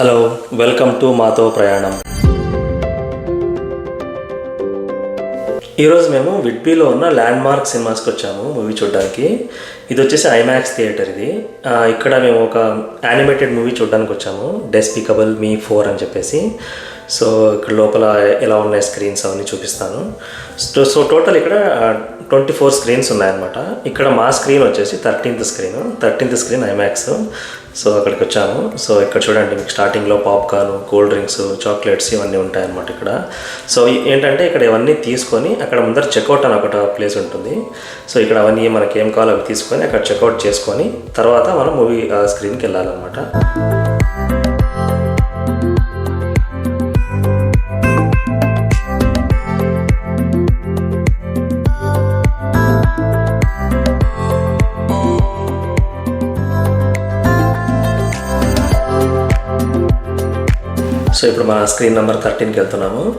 Hello welcome to మాతో ప్రయాణం. ఈరోజు మేము విడ్బీలో ఉన్న ల్యాండ్ మార్క్ సినిమాస్కి వచ్చాము మూవీ చూడడానికి. ఇది వచ్చేసి ఐమాక్స్ థియేటర్ ఇది. ఇక్కడ మేము ఒక యానిమేటెడ్ మూవీ చూడడానికి వచ్చాము డెస్పికబుల్ మీ ఫోర్ అని చెప్పేసి. సో ఇక్కడ లోపల ఎలా ఉన్నాయి స్క్రీన్స్ అవన్నీ చూపిస్తాను. సో సో టోటల్ ఇక్కడ ట్వంటీ ఫోర్ స్క్రీన్స్ ఉన్నాయన్నమాట. ఇక్కడ మా స్క్రీన్ వచ్చేసి thirteenth screen thirteenth screen IMAX. So అక్కడికి వచ్చాము. సో ఇక్కడ చూడండి మీకు స్టార్టింగ్లో పాప్కార్న్ కూల్ డ్రింక్స్ చాక్లెట్స్ ఇవన్నీ ఉంటాయన్నమాట ఇక్కడ. సో ఏంటంటే ఇక్కడ ఇవన్నీ తీసుకొని అక్కడ ముందర చెక్అవుట్ అని ఒకటి ప్లేస్ ఉంటుంది. సో ఇక్కడ అవన్నీ మనకి ఏం కావాలో అవి తీసుకొని అక్కడ చెక్అవుట్ చేసుకొని తర్వాత మనం మూవీ స్క్రీన్కి వెళ్ళాలన్నమాట. సో ఇప్పుడు మన స్క్రీన్ నెంబర్ థర్టీన్కి వెళ్తున్నాము.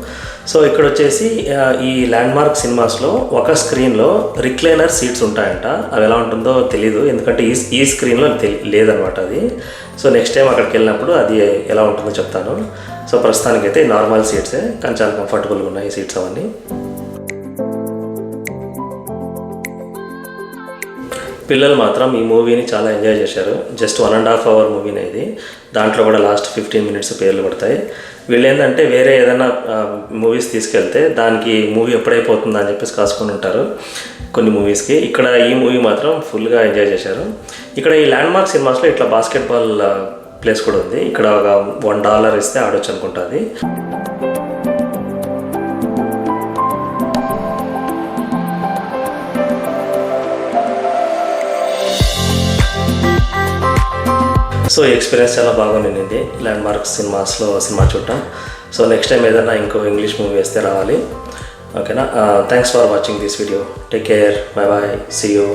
సో ఇక్కడ వచ్చేసి ఈ ల్యాండ్ మార్క్ సినిమాస్లో ఒక స్క్రీన్లో రిక్లైనర్ సీట్స్ ఉంటాయంట. అవి ఎలా ఉంటుందో తెలీదు. ఎందుకంటే ఈ ఈ స్క్రీన్లో తెలి- లేదనమాట అది. సో నెక్స్ట్ టైం అక్కడికి వెళ్ళినప్పుడు అది ఎలా ఉంటుందో చెప్తాను. సో ప్రస్తుతానికైతే నార్మల్ సీట్సే కానీ చాలా కంఫర్టబుల్గా ఉన్నాయి ఈ సీట్స్ అవన్నీ. పిల్లలు మాత్రం ఈ మూవీని చాలా ఎంజాయ్ చేశారు. Just one and half hour మూవీనే ఇది. దాంట్లో కూడా లాస్ట్ ఫిఫ్టీన్ మినిట్స్ పేర్లు పడతాయి. వీళ్ళు ఏంటంటే వేరే ఏదైనా మూవీస్ తీసుకెళ్తే దానికి మూవీ ఎప్పుడైపోతుందా అని చెప్పేసి కాసుకొని ఉంటారు కొన్ని మూవీస్కి ఇక్కడ ఈ మూవీ మాత్రం ఫుల్గా ఎంజాయ్ చేశారు. ఇక్కడ ఈ ల్యాండ్ మార్క్ సినిమాస్లో ఇట్లా బాస్కెట్బాల్ ప్లేస్ కూడా ఉంది. ఇక్కడ ఒక వన్ డాలర్ ఇస్తే ఆడొచ్చు అనుకుంటుంది సో ఎక్స్పీరియన్స్ చాలా బాగుండింది. ల్యాండ్ మార్క్ సినిమాస్లో సినిమా చూడటం. సో నెక్స్ట్ టైం ఏదైనా ఇంకో ఇంగ్లీష్ మూవీ వేస్తే రావాలి. ఓకేనా thanks for watching this video take care bye bye see you